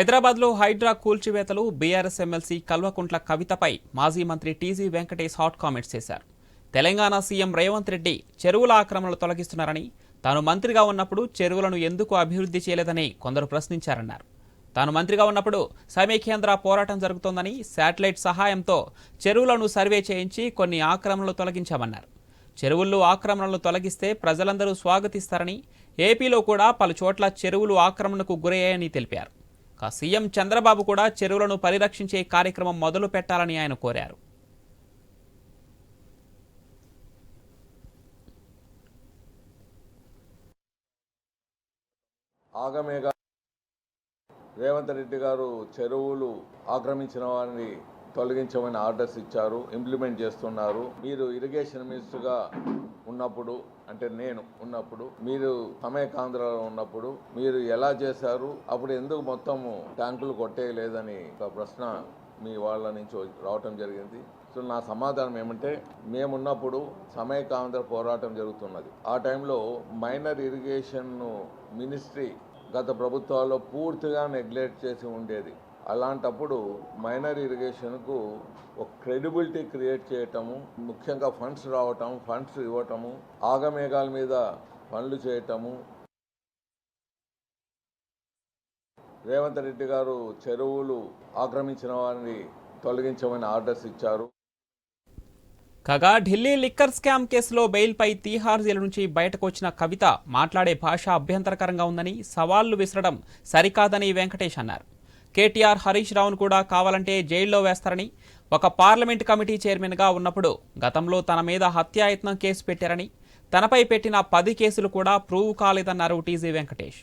హైదరాబాద్లో హైడ్రా కూల్చివేతలు BRS MLC Kalvakuntla కవితపై మాజీ మంత్రి టీజీ వెంకటేష్ హాట్ కామెంట్స్ చేశారు. తెలంగాణ సీఎం రేవంత్ రెడ్డి చెరువుల ఆక్రమణలు తొలగిస్తున్నారని తాను మంత్రిగా ఉన్నప్పుడు చెరువులను ఎందుకు అభివృద్ధి చేయలేదని కొందరు ప్రశ్నించారన్నారు. తాను మంత్రిగా ఉన్నప్పుడు సమైఖ్యాంధ్ర పోరాటం జరుగుతోందని శాటిలైట్ సహాయంతో చెరువులను సర్వే చేయించి కొన్ని ఆక్రమణలు తొలగించామన్నారు. చెరువుల్లో ఆక్రమణలు తొలగిస్తే ప్రజలందరూ స్వాగతిస్తారని ఏపీలో కూడా పలు చోట్ల చెరువులు ఆక్రమణకు గురయ్యాయని తెలిపారు. సీఎం చంద్రబాబు కూడా చెరువులను పరిరక్షించే కార్యక్రమం మొదలు పెట్టాలని ఆయన కోరారు. ఆగమేగా రేవంత్ రెడ్డి గారు చెరువులు ఆక్రమించిన వారిని తొలగించమని ఆర్డర్స్ ఇచ్చారు ఇంప్లిమెంట్ చేస్తున్నారు. మీరు ఇరిగేషన్ మినిస్టర్గా ఉన్నప్పుడు అంటే నేను ఉన్నప్పుడు మీరు సమయకాంధ్రలో ఉన్నప్పుడు మీరు ఎలా చేశారు అప్పుడు ఎందుకు మొత్తము ట్యాంకులు కొట్టేయలేదని ఒక ప్రశ్న మీ వాళ్ళ నుంచి రావటం జరిగింది. సో నా సమాధానం ఏమంటే మేమున్నప్పుడు సమయకాంధ్ర పోరాటం జరుగుతున్నది. ఆ టైంలో మైనర్ ఇరిగేషన్ మినిస్ట్రీ గత ప్రభుత్వాల్లో పూర్తిగా నెగ్లెక్ట్ చేసి ఉండేది. అలాంటప్పుడు మైనర్ ఇరిగేషన్కు ఒక క్రెడిబిలిటీ క్రియేట్ చేయటము ముఖ్యంగా ఫండ్స్ రావటం ఫండ్స్ ఇవ్వటము ఆగమేఘాల మీద పనులు చేయటము. రేవంత్ రెడ్డి గారు చెరువులు ఆక్రమించిన వారిని తొలగించమని ఆర్డర్స్ ఇచ్చారు. కాగా ఢిల్లీ లిక్కర్ స్కామ్ కేసులో బెయిల్పై తీహార్ జైలు నుంచి బయటకు వచ్చిన కవిత మాట్లాడే భాష అభ్యంతరకరంగా ఉందని సవాళ్ళు విసరడం సరికాదని వెంకటేష్ అన్నారు. కేటీఆర్ హరీష్ రావును కూడా కావాలంటే జైల్లో వేస్తారని ఒక పార్లమెంట్ కమిటీ చైర్మన్గా ఉన్నప్పుడు గతంలో తన మీద హత్యాయత్నం కేసు పెట్టారని తనపై పెట్టిన పది కేసులు కూడా ప్రూవ్ కాలేదన్నారు టీజీ వెంకటేష్.